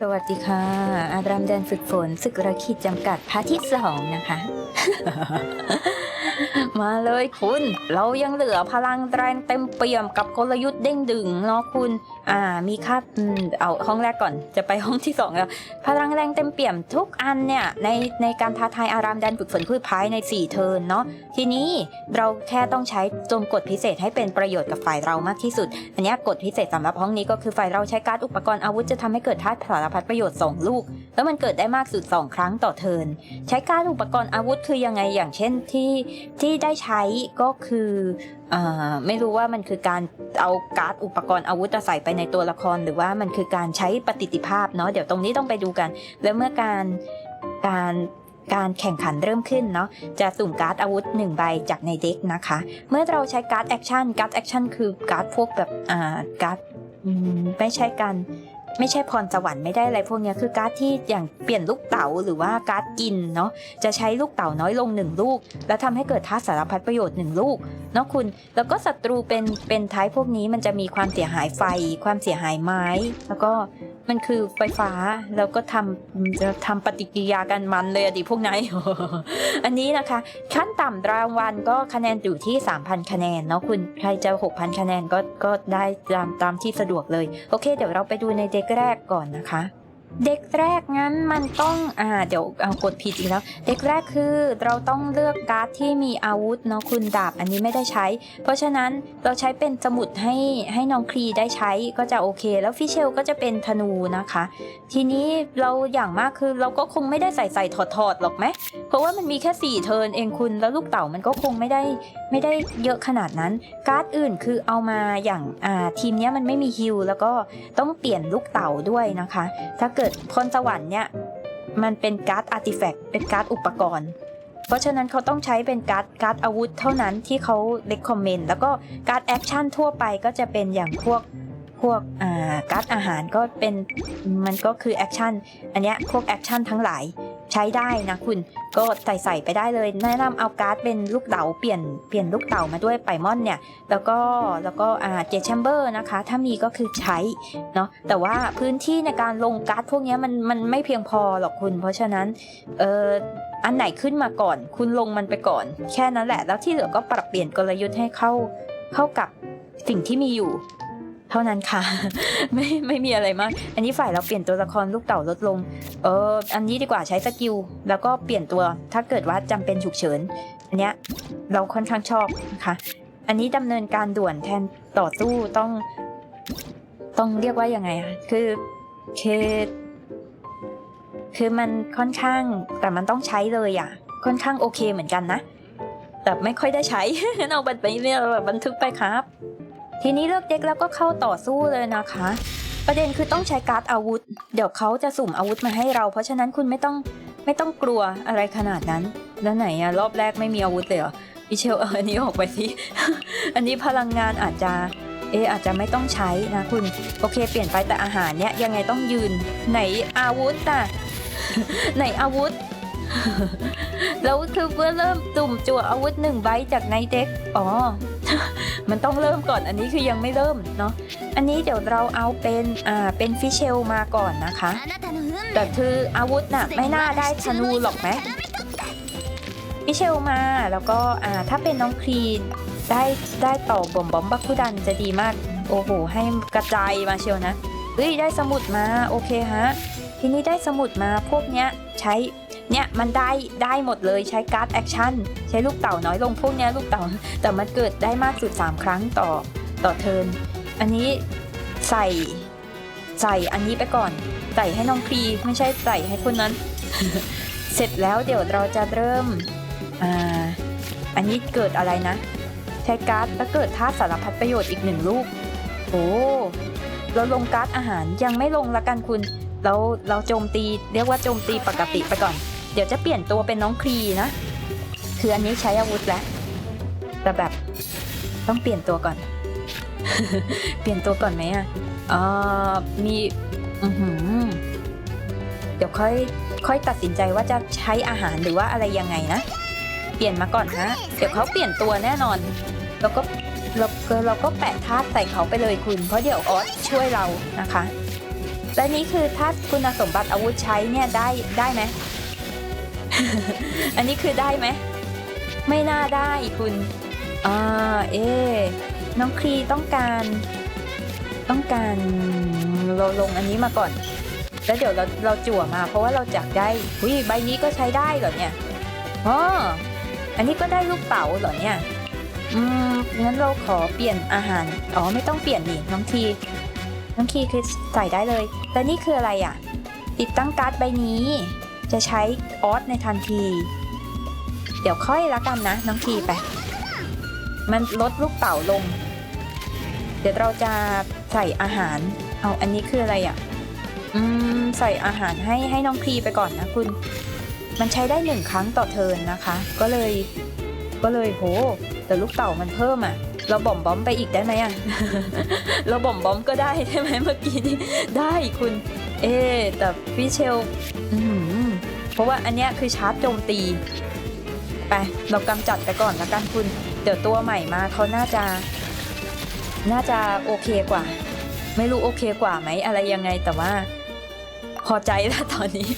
สวัสดีค่ะ อาดรามแดนฝึกฝนศึกระขีดจำกัดพาร์ทที่สองนะคะ มาเลยคุณ เรายังเหลือพลังแรงเต็มเปี่ยมกับกลยุทธ์เด้งดึงเนาะคุณ อ่า มีค่าเอาห้องแรกก่อน จะไปห้องที่สองแล้ว พลังแรงเต็มเปี่ยมทุกอันเนี่ย ในในการท้าทายอารามแดนฝึกฝนพืชภายใน 4 เทิร์นเนาะ ทีนี้เราแค่ต้องใช้จงกฎพิเศษให้เป็นประโยชน์กับฝ่ายเรามากที่สุด อันนี้กฎพิเศษสำหรับห้องนี้ก็คือฝ่ายเราใช้การ์ดอุปกรณ์อาวุธจะทำให้เกิดธาตุสารพัดประโยชน์ 2 ลูก แล้วมันเกิดได้มากสุด 2 ครั้งต่อเทิร์น ใช้การดอุปกรณ์อาวุธคือยังไงอย่างเช่นที่ที่ได้ใช้ก็คืออไม่รู้ว่ามันคือการเอาการ์ดอุปกรณ์อาวุธใส่ไปในตัวละคร หรือว่ามันคือการใช้ปฏิติภาพเนาะเดี๋ยวตรงนี้ต้องไปดูกัน แล้วเมื่อการการการแข่งขันเริ่มขึ้นเนาะ จะสุ่มการ์ดอาวุธหนึ่งใบจากในเด็กนะคะ เมื่อเราใช้การ์ดแอคชั่น การ์ดแอคชั่นคือการ์ดพวกแบบ อ่า การ์ดไม่ใช่การ ไม่ใช่พรสวรรค์ไม่ได้อะไรพวกนี้คือการ์ดที่อย่างเปลี่ยนลูกเต๋าหรือว่าการ์ดกินเนาะจะใช้ลูกเต๋าน้อยลงหนึ่งลูก แล้วทำให้เกิดท่าสารพัดประโยชน์หนึ่งลูกเนาะคุณแล้วก็ศัตรูเป็นเป็นท้ายพวกนี้มันจะมีความเสียหายไฟ ความเสียหายไม้ แล้วก็มันคือไฟฟ้าแล้วก็ทำจะทำปฏิกิริยากันมันเลยอดีพวกนาย อันนี้นะคะ ขั้นต่ำรางวัลก็คะแนนอยู่ที่ 3,000 คะแนนเนาะคุณใครจะ 6,000 คะแนนก็ก็ได้ตามตามที่สะดวกเลย โอเค เดี๋ยวเราไปดูในเด็กแรกก่อนนะคะ เด็กแรกงั้นมันต้องอ่าเดี๋ยวเอากดผิดอีกแล้ว เด็กแรกคือเราต้องเลือกการ์ดที่มีอาวุธเนาะคุณดาบอันนี้ไม่ได้ใช้ เพราะฉะนั้นเราใช้เป็นสมุดให้ให้น้องครีได้ใช้ก็จะโอเค แล้วฟิเชลก็จะเป็นธนูนะคะ ทีนี้เราอย่างมากคือเราก็คงไม่ได้ใส่ใส่ถอดถอดๆหรอกไหมเพราะว่ามันมีแค่ 4 เทิร์นเองคุณแล้วลูกเต๋ามันก็คงไม่ได้ไม่ได้เยอะขนาดนั้น การ์ดอื่นคือเอามาอย่างอ่าทีมนี้มันไม่มีฮิลแล้วก็ต้องเปลี่ยนลูกเต๋าด้วยนะคะ ถ้าเกิดพรสวรรค์เนี่ยมันเป็นการ์ดอาร์ติแฟกต์เป็นการ์ดอุปกรณ์ เพราะฉะนั้นเขาต้องใช้เป็นการ์ดการ์ดอาวุธเท่านั้นที่เขาเลคคอมเมนต์แล้วก็การ์ดแอคชั่นทั่วไปก็จะเป็นอย่างพวกพวกการ์ดอาหารก็เป็นมันก็คือแอคชั่นอันเนี้ยพวกแอคชั่นทั้งหลาย ใช้ได้นะคุณก็ใส่ใส่ไปได้เลย แนะนำเอาการ์ดเป็นลูกเต๋าเปลี่ยนเปลี่ยนลูกเต๋ามาด้วยไปมอนเนี่ย แล้วก็แล้วก็อ่าเจแชมเบอร์นะคะ ถ้ามีก็คือใช้เนาะแต่ว่าพื้นที่ในการลงการ์ดพวกนี้มันมันไม่เพียงพอหรอกคุณ เพราะฉะนั้นเอออันไหนขึ้นมาก่อน คุณลงมันไปก่อน แค่นั้นแหละแล้วที่เหลือก็ปรับเปลี่ยนกลยุทธ์ให้เข้าเข้ากับสิ่งที่มีอยู่ ท่านั้นค่ะ ไม่ไม่มีอะไรมาก อันนี้ฝ่ายเราเปลี่ยนตัวละครลูกเต่าลดลง เออ อันนี้ดีกว่าใช้สกิลแล้วก็เปลี่ยนตัวถ้าเกิดว่าจำเป็นฉุกเฉิน อันเนี้ยเราค่อนข้างชอบนะคะ อันนี้ดำเนินการด่วนแทนต่อสู้ต้อง ต้องเรียกว่ายังไงอะคือคือคือมันค่อนข้างแต่มันต้องใช้เลยอะค่อนข้างโอเคเหมือนกันนะ แต่ไม่ค่อยได้ใช้เอาบันไปเนี่ยบันทึกไปครับ ทีนี้เลือกเด็กแล้วก็เข้าต่อสู้เลยนะคะ ประเด็นคือต้องใช้การ์ดอาวุธ เดี๋ยวเขาจะสุ่มอาวุธมาให้เรา เพราะฉะนั้นคุณไม่ต้องไม่ต้องกลัวอะไรขนาดนั้น แล้วไหนอะรอบแรกไม่มีอาวุธเลยเหรอพิเชลเอาอันนี้ออกไปสิอันนี้พลังงานอาจจะเอออาจจะไม่ต้องใช้นะคุณ โอเค เปลี่ยนไปแต่อาหารเนี้ยยังไงต้องยืน ไหนอาวุธอะ ไหนอาวุธ แล้วคือเมื่อเริ่มตุ่มจั่วอาวุธหนึ่งใบจากในเด็ก อ๋อ มันต้องเริ่มก่อนอันนี้คือยังไม่เริ่มเนาะอันนี้เดี๋ยวเราเอาเป็นอ่าเป็นฟิเชลมาก่อนนะคะ แต่คืออาวุธน่ะไม่น่าได้ธนูหรอกไหมฟิเชลมาแล้วก็อ่าถ้าเป็นน้องครีนได้ได้ต่อบ่มบอมบัคคุดันจะดีมากโอ้โหให้กระจายมาเชียวนะเฮ้ยได้สมุดมาโอเคฮะทีนี้ได้สมุดมาพวกเนี้ยใช้ เนี่ยมันได้ได้หมดเลยใช้การ์ดแอคชั่นใช้ลูกเต่าน้อยลงพวกเนี้ยลูกเต่าแต่มันเกิดได้มากสุด 3 ครั้งต่อต่อเทิร์นอันนี้ใส่ใส่อันนี้ไปก่อนใส่ให้น้องครีไม่ใช่ใส่ให้คนนั้น เสร็จแล้วเดี๋ยวเราจะเริ่มอ่าอันนี้เกิดอะไรนะ ใช้การ์ดแล้วเกิดท่าสารพัดประโยชน์อีกหนึ่งลูกโอ้เราลงการ์ดอาหารยังไม่ลงละกันคุณ เราเราโจมตีเรียกว่าโจมตีปกติไปก่อน เดี๋ยวจะเปลี่ยนตัวเป็นน้องครีนะ คืออันนี้ใช้อาวุธแล้ว แต่แบบต้องเปลี่ยนตัวก่อน เปลี่ยนตัวก่อนไหมอะเอ่อมีอือหือเดี๋ยวค่อยค่อยตัดสินใจว่าจะใช้อาหารหรือว่าอะไรยังไงนะ เปลี่ยนมาก่อนนะเดี๋ยวเขาเปลี่ยนตัวแน่นอน แล้วก็เราเราก็แปะธาตุใส่เขาไปเลยคุณ เพราะเดี๋ยวออสช่วยเรานะคะ และนี่คือถ้าคุณสมบัติอาวุธใช้เนี่ยได้ได้ไหม อันนี้คือได้ไหม ไม่น่าได้คุณ อ่า เอ๊น้องครีต้องการ ต้องการเราลงอันนี้มาก่อน แล้วเดี๋ยวเราเราจั่วมา เพราะว่าเราจักได้หุยใบนี้ก็ใช้ได้เหรอเนี่ยอ๋ออันนี้ก็ได้ลูกเต๋าเหรอเนี่ย อืม งั้นเราขอเปลี่ยนอาหาร อ๋อ ไม่ต้องเปลี่ยนนี่น้องที น้องทีคือใส่ได้เลย แต่นี่คืออะไรอะ ติดตั้งการ์ดใบนี้ จะใช้ออสในทันที เดี๋ยวค่อยละกันนะน้องทีไป มันลดลูกเต๋าลง เดี๋ยวเราจะใส่อาหาร เอาอันนี้คืออะไรอะ อืม ใส่อาหารให้ให้น้องพีไปก่อนนะคุณ มันใช้ได้หนึ่งครั้งต่อเทินนะคะ ก็เลย ก็เลยโห แต่ลูกเต่ามันเพิ่มอะเราบ่อมบอมไปอีกได้ไหมอะ เราบ่อมบอมก็ได้ใช่ไหมเมื่อกี้นี้ได้คุณ เอ๊แต่พี่เชล อื้อหือ เพราะว่าอันเนี้ยคือชาร์จโจมตี ไปเรากำจัดไปก่อนและกันคุณ เดี๋ยวตัวใหม่มาเขาน่าจะ น่าจะโอเคกว่า ไม่รู้โอเคกว่าไหมอะไรยังไงแต่ว่า พอใจแล้วตอนนี้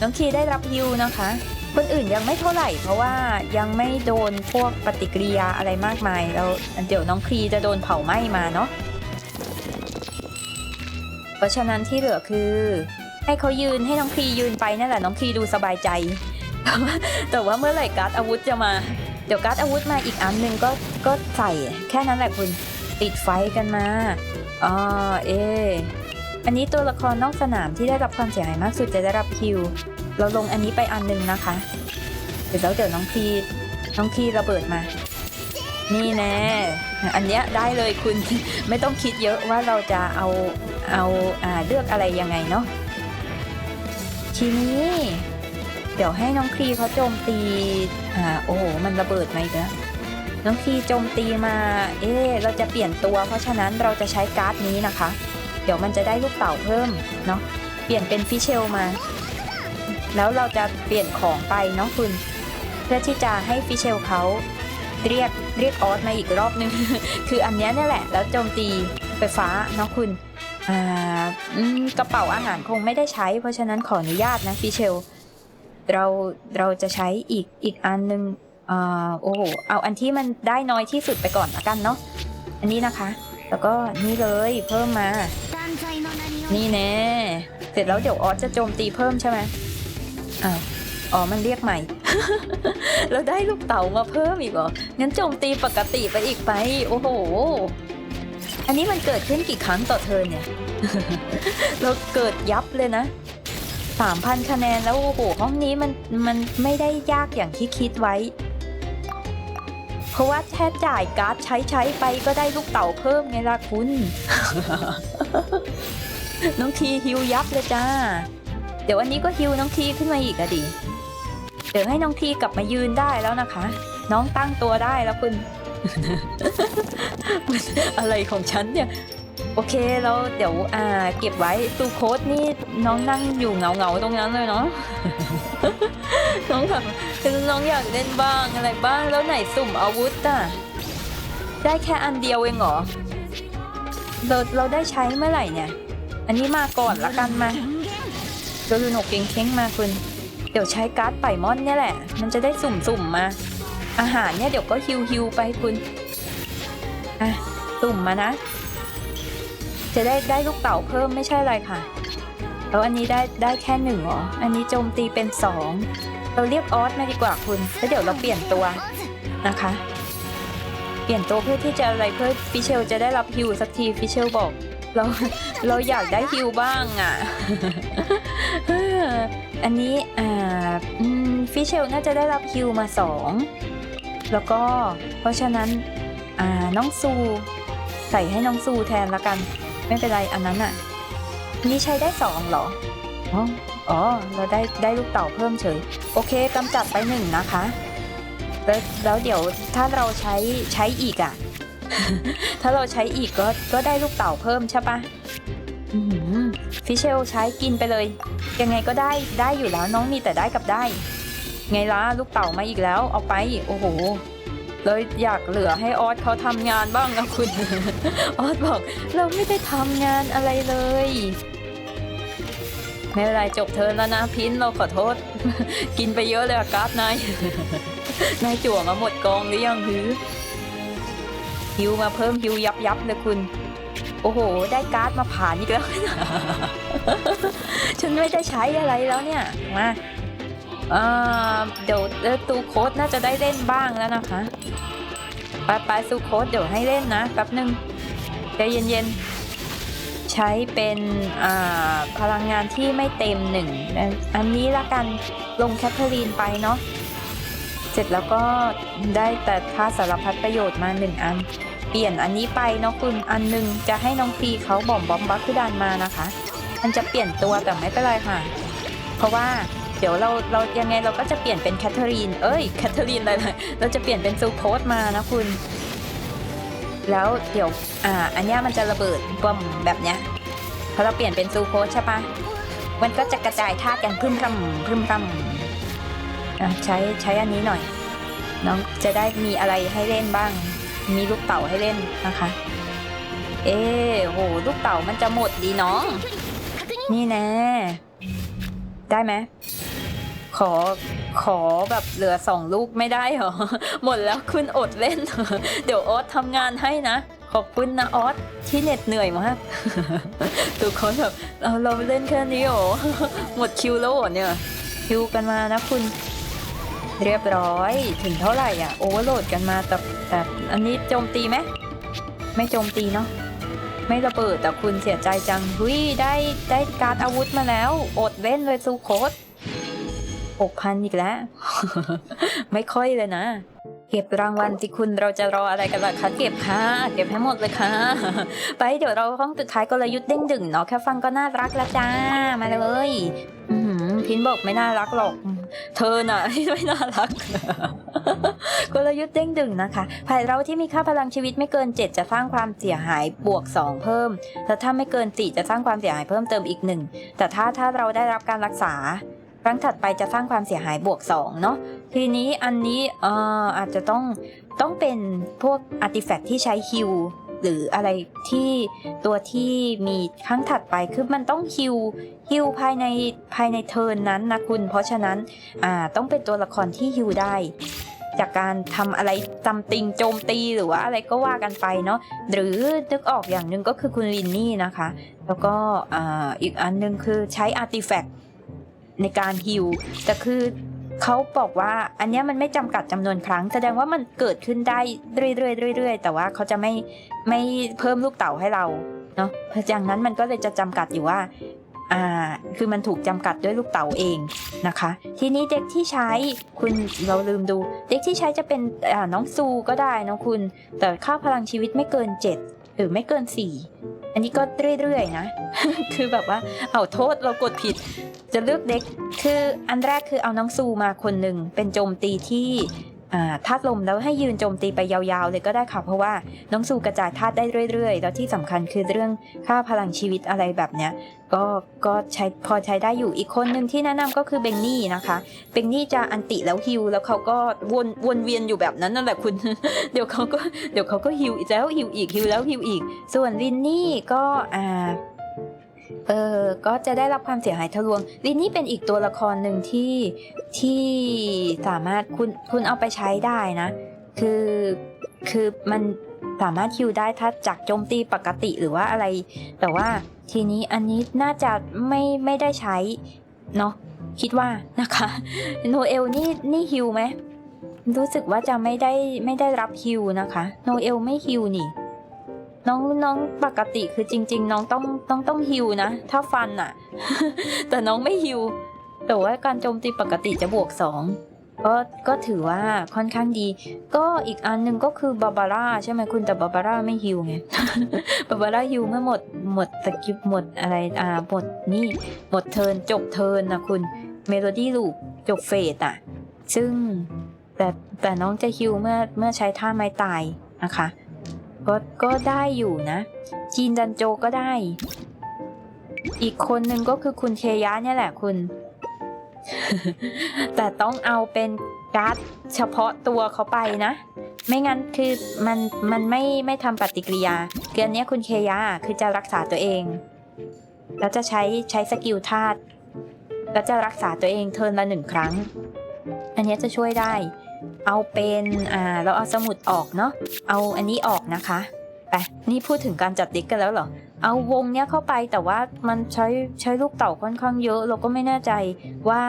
น้องทีได้รับฮิวนะคะ คนอื่นยังไม่เท่าไหร่ เพราะว่ายังไม่โดนพวกปฏิกิริยาอะไรมากมายแล้วเดี๋ยวน้องครีจะโดนเผาไหม้มาเนาะเพราะฉะนั้นที่เหลือคือ ให้เขายืนให้น้องคียืนไปนั่นแหละน้องคีดูสบายใจแต่ว่าแต่ว่าเมื่อไหร่การ์ดอาวุธจะมา เดี๋ยวการ์ดอาวุธมาอีกอันหนึ่งก็ก็ใส่แค่นั้นแหละคุณติดไฟกันมาอ่าเออันนี้ตัวละครนอกสนามที่ได้รับความเสียหายมากสุดจะได้รับคิว เราลงอันนี้ไปอันหนึ่งนะคะ เดี๋ยวแล้วเดี๋ยวน้องพีน้องพีระเบิดมา นี่แน่อันเนี้ยได้เลยคุณไม่ต้องคิดเยอะว่าเราจะเอาเอาอ่าเลือกอะไรยังไงเนาะ ทีนี้ เดี๋ยวให้น้องครีเขาโจมตี อ่า โอ้โห มันระเบิดมาอีกแล้วน้องครีโจมตีมา เอ๊ะเราจะเปลี่ยนตัว เพราะฉะนั้นเราจะใช้การ์ดนี้นะคะ เดี๋ยวมันจะได้ลูกเต่าเพิ่ม เนาะ เปลี่ยนเป็นฟิเชลมา แล้วเราจะเปลี่ยนของไปเนาะคุณ เพื่อที่จะให้ฟิเชลเขาเรียกเรียกออสมาอีกรอบนึง คืออันเนี้ยนี่แหละ แล้วโจมตีไฟฟ้าเนาะคุณ อ่าอืมกระเป๋าอาหารคงไม่ได้ใช้ เพราะฉะนั้นขออนุญาตนะฟิเชล เราเราจะใช้อีกอีกอันนึงอ่าโอ้โหเอาอันที่มันได้น้อยที่สุดไปก่อนละกันเนาะอันนี้นะคะ แล้วก็นี่เลยเพิ่มมานี่แน่เสร็จแล้วเดี๋ยวออสจะโจมตีเพิ่มใช่ไหมอ้าวอ๋อ มันเรียกใหม่แล้วได้ลูกเต๋ามาเพิ่มอีกเหรอ งั้นโจมตีปกติไปอีกไป โอ้โห อันนี้มันเกิดขึ้นกี่ครั้งต่อเทิร์นเนี่ย เราเกิดยับเลยนะสามพันคะแนนแล้วโอ้โหห้องนี้มันมันไม่ได้ยากอย่างที่คิดไว้ เพราะว่าแค่จ่ายการ์ดใช้ใช้ไปก็ได้ลูกเต่าเพิ่มไงล่ะคุณ น้องทีฮิวยับเลยจ้า เดี๋ยวอันนี้ก็ฮิวน้องทีขึ้นมาอีกอะดิ เดี๋ยวให้น้องทีกลับมายืนได้แล้วนะคะ น้องตั้งตัวได้แล้วคุณ อะไรของฉันเนี่ย โอเคแล้วเดี๋ยวอ่าเก็บไว้ตูโค้ดนี่น้องนั่งอยู่เหงาเงาๆตรงนั้นเลยเนาะ น้องแบบน้องอยากเล่นบ้างอะไรบ้างแล้วไหนสุ่มอาวุธอะ ได้แค่อันเดียวเองเหรอ เราเราได้ใช้เมื่อไหร่เนี่ย อันนี้มาก่อนละกันมาโดนหนกเก่งเค้งมาคุณ เดี๋ยวใช้การ์ดไป่มอนเนี่ยแหละ มันจะได้สุ่มๆมา อาหารเนี่ยเดี๋ยวก็ฮิวฮิวไปคุณอะสุ่มมานะ จะได้ได้ลูกเต่าเพิ่มไม่ใช่อะไรค่ะ แล้วอันนี้ได้ได้แค่หนึ่งเหรอ อันนี้โจมตีเป็นสองเราเรียกออสมาดีกว่าคุณ แล้วเดี๋ยวเราเปลี่ยนตัวนะคะ เปลี่ยนตัวเพื่อที่จะอะไรเพื่อฟิเชลจะได้รับฮิวสักทีฟิเชลบอก เราเราอยากได้ฮิวบ้างอะ อันนี้อ่าฟิเชลน่าจะได้รับฮิวมาสอง แล้วก็เพราะฉะนั้นน้องซูใส่ให้น้องซูแทนละกัน ไม่เป็นไรอันนั้นอะอันนี่ใช้ได้สองเหรออ๋ออ๋อเราได้ได้ลูกเต่าเพิ่มเฉย โอเคกำจัดไปหนึ่งนะคะแล้วแล้วเดี๋ยวถ้าเราใช้ใช้อีกอะ ถ้าเราใช้อีกก็ก็ได้ลูกเต่าเพิ่มใช่ปะฟิเชลใช้กินไปเลย ยังไงก็ได้ได้อยู่แล้วน้องมีแต่ได้กับได้ ไงล่ะลูกเต่ามาอีกแล้ว เอาไปโอ้โหเลยอยากเหลือให้ออสเขาทำงานบ้างนะคุณ ออสบอก เราไม่ได้ทำงานอะไรเลย ไม่เป็นไรจบเทิร์นแล้วนะพินเราขอโทษ กินไปเยอะเลยอะการ์ดนายนายจั่วมาหมดกองหรือยังฮือฮิวมาเพิ่มฮิวยับยับเลยคุณ โอ้โห ได้การ์ดมาผ่านอีกแล้ว ฉันไม่ได้ใช้อะไรแล้วเนี่ย มาอ่า เดี๋ยวเดี๋ยวตูโค้ดน่าจะได้เล่นบ้างแล้วนะคะไปไปสูโค้ดเดี๋ยวให้เล่นนะแป๊บหนึ่งใจเย็นๆ ใช้เป็นพลังงานที่ไม่เต็มหนึ่งอันนี้ละกันลงแคทเธอรีนไปเนาะเสร็จแล้วก็ได้แต่ค่าสารพัดประโยชน์มาหนึ่งอัน เปลี่ยนอันนี้ไปเนาะคุณอันหนึ่งจะให้น้องพีเขาบอมบอมบัคคือดานมานะคะ มันจะเปลี่ยนตัวแต่ไม่เป็นไรค่ะ เพราะว่า เดี๋ยวเราเรายังไงเราก็จะเปลี่ยนเป็นแคทเธอรีน เอ้ยแคทเธอรีนอะไรเราจะเปลี่ยนเป็นซูโพสมานะคุณ แล้วเดี๋ยวอ่าอันนี้มันจะระเบิดบอมแบบเนี้ยพอเราเปลี่ยนเป็นซูโพสใช่ปะมันก็จะกระจายธาตุกันพึ่มพำพึ่มพำใช้ใช้อันนี้หน่อย น้องจะได้มีอะไรให้เล่นบ้าง มีลูกเต่าให้เล่นนะคะ เอ๊โหลูกเต่ามันจะหมดดีน้อง นี่แน่ได้ไหม ขอขอแบบเหลือสองลูกไม่ได้เหรอ หมดแล้วคุณอดเล่น เดี๋ยวออสทำงานให้นะ ขอบคุณนะออสที่เหน็ดเหนื่อยมาก ทุกคนแบบเราเราเล่นแค่นี้หรอหมดคิวแล้วเหเนี่ยคิวกันมานะคุณ เรียบร้อยถึงเท่าไหร่อะโอเวอร์โหลดกันมาแต่แต่อันนี้โจมตีไหมไม่โจมตีเนาะไม่ระเบิดแต่คุณเสียใจจังหุยได้ได้การอาวุธมาแล้ว อดเล่นเลยซูโคต หกพันอีกแล้ว ไม่ค่อยเลยนะ เก็บรางวัลที่คุณเราจะรออะไรกันล่ะคะเก็บค่ะเก็บให้หมดเลยค่ะ ไปเดี๋ยวเราห้องสุดท้ายกลยุทธ์เด้งดึงเนาะแค่ฟังก็น่ารักแล้วจ้ามาเลยพินบอกไม่น่ารักหรอก เธอน่ะไม่น่ารักกลยุทธ์เด้งดึงนะคะภายเราที่มีค่าพลังชีวิตไม่เกิน 7 จะสร้างความเสียหายบวก 2 เพิ่ม แต่ถ้าไม่เกิน 4 จะสร้างความเสียหายเพิ่มเติมอีก 1 แต่ถ้าถ้าเราได้รับการรักษา ครั้งถัดไปจะสร้างความเสียหายบวก 2 เนาะทีนี้อันนี้เอ่ออาจจะต้องต้องเป็นพวกอาร์ติแฟกต์ที่ใช้ฮิลหรืออะไรที่ตัวที่มีครั้งถัดไปคือมันต้องฮิลฮิลภายในภายในเทิร์นนั้นนะคุณ เพราะฉะนั้นอ่าต้องเป็นตัวละครที่ฮิวได้ จากการทำอะไรจำติงโจมตีหรือว่าอะไรก็ว่ากันไปเนาะหรือนึกออกอย่างหนึ่งก็คือคุณลินนี่นะคะ แล้วก็ออีกอันหนึงคือใช้อาร์ติแฟกต์ ในการฮิวแต่คือเขาบอกว่าอันนี้มันไม่จำกัดจำนวนครั้ง แสดงว่ามันเกิดขึ้นได้เรื่อยๆเรื่อยๆแต่ว่าเขาจะไม่ไม่เพิ่มลูกเต่าให้เราเนาะเพราะอย่างนั้นมันก็เลยจะจำกัดอยู่ว่าอ่าคือมันถูกจำกัดด้วยลูกเต๋าเองนะคะ ทีนี้เด็กที่ใช้คุณเราลืมดู เด็กที่ใช้จะเป็นน้องซูก็ได้น้องคุณ แต่ค่าพลังชีวิตไม่เกิน 7 หรือไม่เกิน 4 อันนี้ก็เรื่อยๆนะ คือแบบว่า เอาโทษเรากดผิด จะเลือกเด็ก คืออันแรกคือเอาน้องซูมาคนหนึ่ง เป็นโจมตีที่ ธาตุลมแล้วให้ยืนโจมตีไปยาวๆ เลยก็ได้ค่ะ เพราะว่าน้องซูกระจายธาตุได้เรื่อยๆ แล้วที่สำคัญคือเรื่องค่าพลังชีวิตอะไรแบบเนี้ยก็ก็ใช้พอใช้ได้อยู่อีกคนหนึ่งที่แนะนำก็คือเบงนี่นะคะเบงนี่จะอันติแล้วฮิวแล้วเขาก็วนวนเวียนอยู่แบบนั้นนั่นแหละคุณ เดี๋ยวเขาก็เดี๋ยวเขาก็ฮิวอีกแล้วฮิวอีกฮิวแล้วฮิวอีก ส่วนลินนี่ก็อ่า เออก็จะได้รับความเสียหายทะลวง ลินนี่เป็นอีกตัวละครหนึ่งที่ที่สามารถคุณคุณเอาไปใช้ได้นะ คือคือมันสามารถฮิวได้ถ้าจากโจมตีปกติหรือว่าอะไร แต่ว่าทีนี้อันนี้น่าจะไม่ไม่ได้ใช้เนาะคิดว่านะคะโนเอลนี่นี่ฮิวไหมรู้สึกว่าจะไม่ได้ไม่ได้รับฮิวนะคะ โนเอลไม่ฮิวนี่ น้องน้องปกติคือจริง ๆ น้องต้องต้องต้องฮิวนะ ถ้าฟันอะแต่น้องไม่ฮิวแต่ว่าการโจมตีปกติจะบวกสองก็ก็ถือว่าค่อนข้างดี ก็อีกอันหนึ่งก็คือบาบาร่าใช่ไหมคุณแต่บาบาร่าไม่ฮิวไงบาบาร่าฮิวเมื่อหมดหมดสกิปหมดอะไรอ่าหมดนี่หมดเทิร์นจบเทิร์นนะคุณเมโลดี้ลูปจบเฟสอะ ซึ่งแต่แต่น้องจะฮิวเมื่อเมื่อใช้ท่าไม้ตายนะคะ ก็ก็ได้อยู่นะ จีนดันโจก็ได้ อีกคนหนึ่งก็คือคุณเทยะเนี่ยแหละคุณ แต่ต้องเอาเป็นการ์ดเฉพาะตัวเขาไปนะ ไม่งั้นคือมันมันไม่ไม่ทำปฏิกิริยาคืออันเนี้ยคุณเคยาคือจะรักษาตัวเอง แล้วจะใช้ใช้สกิลธาตุแล้วจะรักษาตัวเองเทิร์นละหนึ่งครั้ง อันนี้จะช่วยได้ เอาเป็นอ่าเราเอาสมุดออกเนาะเอาอันนี้ออกนะคะไปนี่พูดถึงการจัดติ๊กกันแล้วเหรอเอาวงเนี้ยเข้าไปแต่ว่ามันใช้ใช้ลูกเต่าค่อนข้างเยอะ เราก็ไม่แน่ใจว่า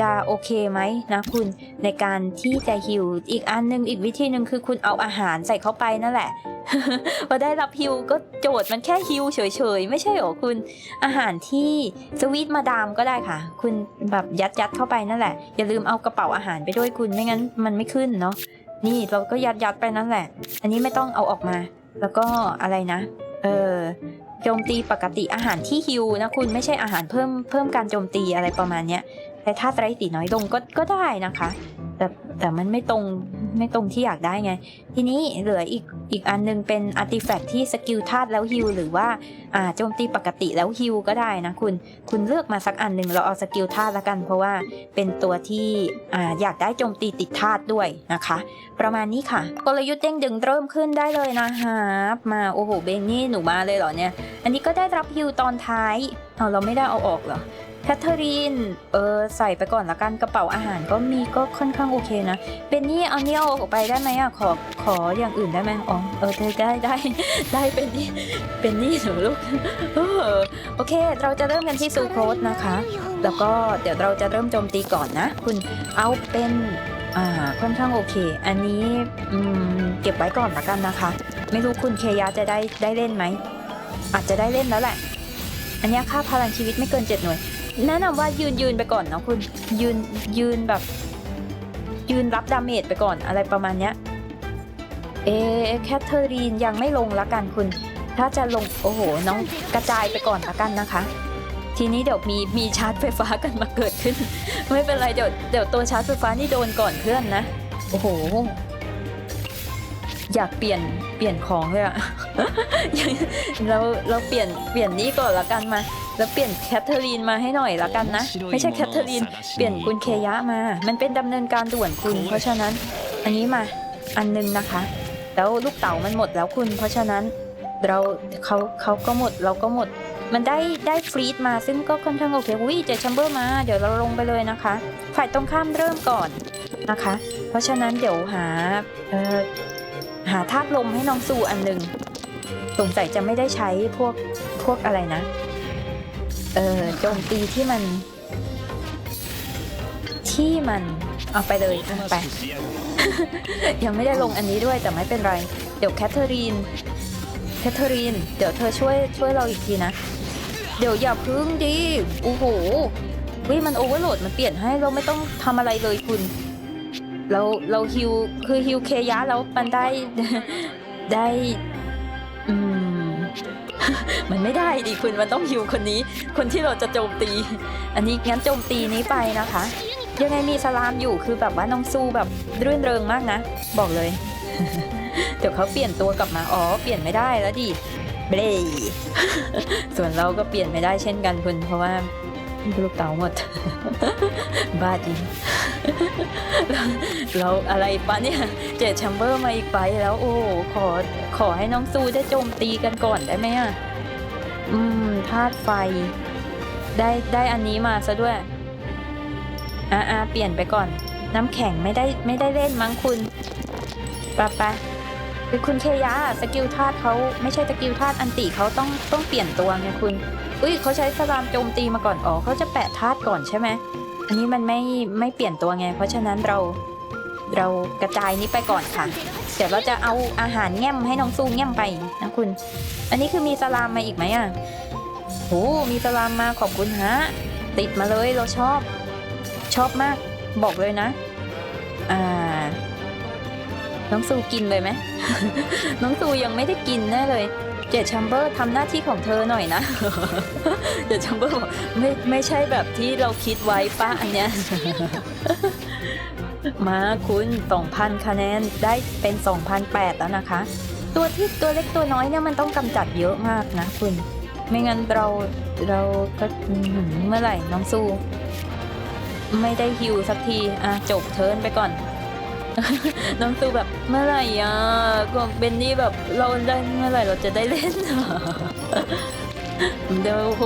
จะโอเคไหมนะคุณในการที่จะฮิวอีกอันหนึงอีกวิธีหนึ่งคือคุณเอาอาหารใส่เข้าไปนั่นแหละ พอได้รับฮิวก็โจทย์มันแค่ฮิวเฉยๆ ไม่ใช่หรอคุณอาหารที่สวีทมาดามก็ได้ค่ะ คุณแบบยัดยัดเข้าไปนั่นแหละ อย่าลืมเอากระเป๋าอาหารไปด้วยคุณไม่งั้นมันไม่ขึ้นเนาะนี่เราก็ยัดยัดไปนั่นแหละ อันนี้ไม่ต้องเอาออกมา แล้วก็อะไรนะ เออโจมตีปกติอาหารที่ฮิวนะคุณไม่ใช่อาหารเพิ่มเพิ่มการโจมตีอะไรประมาณเนี้ยแต่ถ้าไตรตีน้อยลงก็ก็ได้นะคะ แต่แต่มันไม่ตรง ไม่ตรงที่อยากได้ไง ทีนี้เหลืออีกอีกอันนึงเป็นอาร์ติแฟกที่สกิลธาตุแล้วฮิวหรือว่าอ่าโจมตีปกติแล้วฮิวก็ได้นะคุณคุณเลือกมาสักอันหนึ่งเราเอาสกิลธาตุละกัน เพราะว่าเป็นตัวที่อ่าอยากได้โจมตีติดธาตุด้วยนะคะ ประมาณนี้ค่ะ กลยุทธ์เด้งดึงเริ่มขึ้นได้เลยนะคะมาโอ้โหเบนนี่หนูมาเลยเหรอเนี่ย อันนี้ก็ได้รับฮิวตอนท้ายเอาเราไม่ได้เอาออกเหรอ แคทเธอรีน เออ ใส่ไปก่อนละกันกระเป๋าอาหารก็มีก็ค่อนข้างโอเคนะ เบนนี่เอาเนี่ยเอาอกไปได้ไหมอะ ขอ ขออย่างอื่นได้ไหมอ๋อ เออ ได้ได้ได้ไดเป็นนี่เป็นนี่หนูลูกโอเค เราจะเริ่มกันที่ซูโครสนะคะ แล้วก็เดี๋ยวเราจะเริ่มโจมตีก่อนนะ คุณเอาเป็นอ่าค่อนข้างโอเค อันนี้อืมเก็บไว้ก่อนละกันนะคะ ไม่รู้คุณเคยาจะได้ได้เล่นไหม อาจจะได้เล่นแล้วแหละ อันนี้ค่าพลังชีวิตไม่เกินเจ็ดหน่วย แนะนำว่ายืนยืนไปก่อนเนาะคุณยืนยืนแบบ ยืนรับดาเมจไปก่อนอะไรประมาณเนี้ย เอแคทเธอรีนยังไม่ลงละกันคุณ ถ้าจะลงโอ้โหน้องกระจายไปก่อนละกันนะคะ ทีนี้เดี๋ยวมีมีชาร์จไฟฟ้ากันมาเกิดขึ้น ไม่เป็นไรเดี๋ยวเดี๋ยวตัวชาร์จไฟฟ้านี่โดนก่อนเพื่อนนะโอ้โหอยากเปลี่ยนเปลี่ยนของเลยอะเราเราเปลี่ยนเปลี่ยนนี่ก่อนละกันมา แล้วเปลี่ยนแคทเธอรีนมาให้หน่อยละกันนะ ไม่ใช่แคทเธอรีน เปลี่ยนคุณเคยะมา มันเป็นดำเนินการด่วนคุณ เพราะฉะนั้น อันนี้มาอันหนึงนะคะ แล้วลูกเต๋ามันหมดแล้วคุณ เพราะฉะนั้นเราเขาเขาก็หมดเราก็หมด มันได้ได้ฟรีดมาซึ่งก็ค่อนข้างโอเคอุ้ยเจชัมเบอร์มา เดี๋ยวเราลงไปเลยนะคะ ฝ่ายตรงข้ามเริ่มก่อนนะคะ เพราะฉะนั้นเดี๋ยวหาเอ่อหาธาตุลมให้น้องซูอันหนึ่งสงสัยจะไม่ได้ใช้พวกพวกอะไรนะ เออโจมตีที่มัน ที่มันเอาไปเลยอะไป ยังไม่ได้ลงอันนี้ด้วยแต่ไม่เป็นไร เดี๋ยวแคทเธอรีนแคทเธอรีน เดี๋ยวเธอช่วยช่วยเราอีกทีนะ เดี๋ยวอย่าพึ่งดิโอ้โหวิมันโอเวอร์โหลดมันเปลี่ยนให้เราไม่ต้องทำอะไรเลยคุณเราเราฮิวคือฮิวเคยะแล้วมันได้ได้ อืม มันไม่ได้ดิคุณมันต้องฮิวคนนี้ คนที่เราจะโจมตี อันนี้งั้นโจมตีนี้ไปนะคะ ยังไงมีสลามอยู่คือแบบว่าน้องซูแบบรื่นเริงมากนะ บอกเลย เดี๋ยวเขาเปลี่ยนตัวกลับมาอ๋อเปลี่ยนไม่ได้แล้วดิเบรส่วนเราก็เปลี่ยนไม่ได้เช่นกันคุณเพราะว่า ลูกเต๋าหมด บ้าจริง เราอะไรปะเนี่ย เจ็ดแชมเบอร์มาอีกไปแล้ว โอ้ขอขอให้น้องซูได้โจมตีกันก่อนได้ไหมอะ อืมธาตุไฟ ได้ได้อันนี้มาซะด้วย อ่าอ่าเปลี่ยนไปก่อน น้ำแข็งไม่ได้ไม่ได้เล่นมั้งคุณปะปะ คุณเคยะสกิลธาตุเขาไม่ใช่สกิลธาตุอันติเขาต้องต้องเปลี่ยนตัวไงคุณอุ้ยเขาใช้สลามโจมตีมาก่อนอ๋อเขาจะแปะธาตุก่อนใช่ไหมอันนี้มันไม่ไม่เปลี่ยนตัวไง เพราะฉะนั้นเราเรากระจายนี้ไปก่อนค่ะ เดี๋ยวเราจะเอาอาหารแง่มให้น้องซูแง่มไปนะคุณ อันนี้คือมีสลามมาอีกไหมอะโอ้มีสลามมาขอบคุณฮะติดมาเลยเราชอบ ชอบมากบอกเลยนะ อ่า น้องซูกินเลยไหม น้องซูยังไม่ได้กินแน่เลย เจดแชมเบอร์ทำหน้าที่ของเธอหน่อยนะ เจดแชมเบอร์บอกไม่ไม่ใช่แบบที่เราคิดไว้ป้าอันเนี้ย มาคุณ2,000คะแนนได้เป็น2,008แล้วนะคะ ตัวที่ตัวเล็กตัวน้อยเนี่ยมันต้องกำจัดเยอะมากนะคุณ ไม่งั้นเราเราก็เมื่อไหร่น้องซูไม่ได้ฮิวสักที อะจบเทิร์นไปก่อน น้องตูแบบเมื่อไหร่อะก็เบนนี่แบบเราได้เมื่อไหร่เราจะได้เล่นอะเดี๋ยวโอ้โห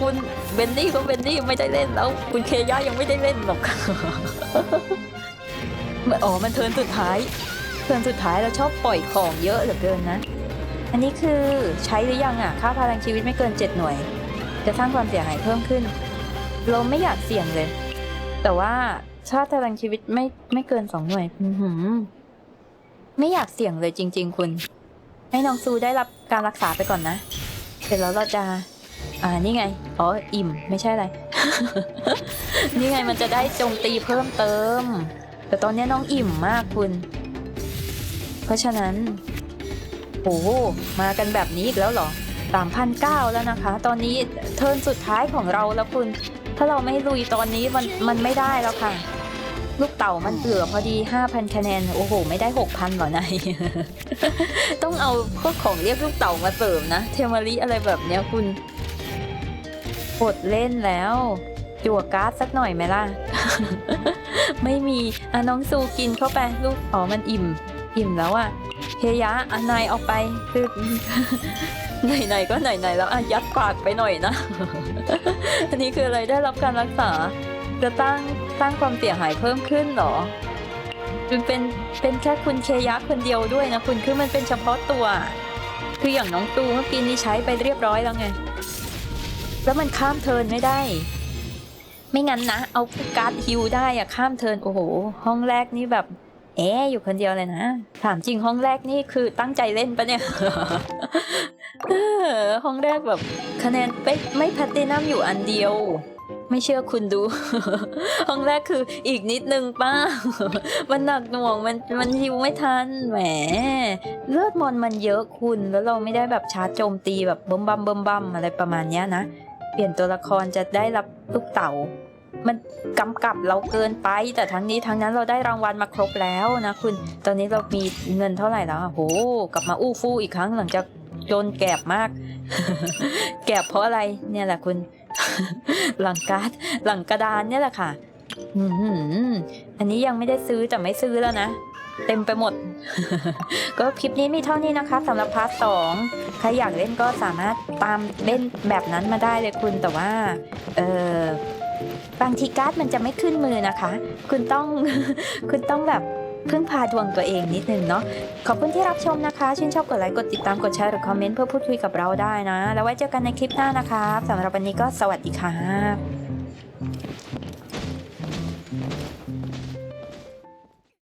คุณเบนนี่ก็เบนนี่ไม่ได้เล่นแล้ว คุณเคย่ายังไม่ได้เล่นหรอกมันอ๋อมันเทิร์นสุดท้ายเทิร์นสุดท้ายเราชอบปล่อยของเยอะเหลือเกินนะ อันนี้คือใช้หรือยังอะค่าพลังชีวิตไม่เกิน7หน่วย จะสร้างความเสียหายเพิ่มขึ้น เราไม่อยากเสี่ยงเลย แต่ว่า ถ้าพลังชีวิตไม่ไม่เกิน2หน่วย อื้อหือ ไม่อยากเสี่ยงเลยจริง ๆ คุณ ให้น้องซูได้รับการรักษาไปก่อนนะ เสร็จแล้วเราจะ อ่า นี่ไง อ๋อ อิ่ม ไม่ใช่อะไร นี่ไงมันจะได้โจมตีเพิ่มเติม แต่ตอนนี้น้องอิ่มมากคุณ เพราะฉะนั้น โอ้โหมากันแบบนี้อีกแล้วเหรอสามพันเก้าแล้วนะคะ ตอนนี้เทิร์นสุดท้ายของเราแล้วคุณ ถ้าเราไม่ลุยตอนนี้มันมันไม่ได้แล้วค่ะ ลูกเต่ามันเหลือพอดี 5,000 คะแนน โอ้โห ไม่ได้ 6,000หรอนาย ต้องเอาพวกของเรียกลูกเต่ามาเสริมนะ เทมาริอะไรแบบเนี้ยคุณกดเล่นแล้วจั่วการ์ดสักหน่อยไหมล่ะ ไม่มีอะน้องซูกินเข้าไปลูก อ๋อ มันอิ่ม อิ่มแล้วอะเฮยะอันนายเอาไปคือไหนๆก็ไหนๆแล้วอะยัดปากไปหน่อยนะ อันนี้คืออะไรได้รับการรักษาจะตั้ง สร้างความเสียหายเพิ่มขึ้นเหรอ มันเป็นเป็นแค่คุณเคยะคนเดียวด้วยนะคุณคือมันเป็นเฉพาะตัว คืออย่างน้องตูเมื่อกี้นี้ใช้ไปเรียบร้อยแล้วไง แล้วมันข้ามเทินไม่ได้ ไม่งั้นนะ เอาการ์ดฮิวได้อะข้ามเทินโอ้โห ห้องแรกนี่แบบเอ๊อยู่คนเดียวเลยนะ ถามจริงห้องแรกนี่คือตั้งใจเล่นปะเนี่ย ห้องแรกแบบคะแนนไม่ไม่แพตตินัมอยู่อันเดียว ไม่เชื่อคุณดู ห้องแรกคืออีกนิดนึงป้า มันหนักหน่วงมันมันฮิวไม่ทันแหม เลือดมอนมันเยอะคุณแล้วเราไม่ได้แบบชาร์จโจมตีแบบเบิ่มบัมเบิ่มบัมอะไรประมาณเนี้ยนะ เปลี่ยนตัวละครจะได้รับลูกเต่า มันกำกับเราเกินไป แต่ทั้งนี้ทั้งนั้นเราได้รางวัลมาครบแล้วนะคุณ ตอนนี้เรามีเงินเท่าไหร่แล้วโอะโหกลับมาอู้ฟู่อีกครั้งหลังจากโดนแกบมาก แกบเพราะอะไรเนี่ยแหละคุณ หลังการ์ดหลังกระดานเนี่ยแหละค่ะอือันนี้ยังไม่ได้ซื้อแต่ไม่ซื้อแล้วนะ เต็มไปหมด ก็คลิปนี้มีเท่านี้นะคะสำหรับพาร์ทสองใครอยากเล่นก็สามารถตามเล่นแบบนั้นมาได้เลยคุณแต่ว่า เออบางทีการ์ดมันจะไม่ขึ้นมือนะคะ คุณต้องคุณต้องแบบ พึ่งพาดวงตัวเองนิดนึงเนาะขอบคุณที่รับชมนะคะ ชื่นชอบกดไลค์กดติดตามกดแชร์หรือคอมเมนต์เพื่อพูดคุยกับเราได้นะ แล้วไว้เจอกันในคลิปหน้านะคะสำหรับวันนี้ก็สวัสดีค่ะ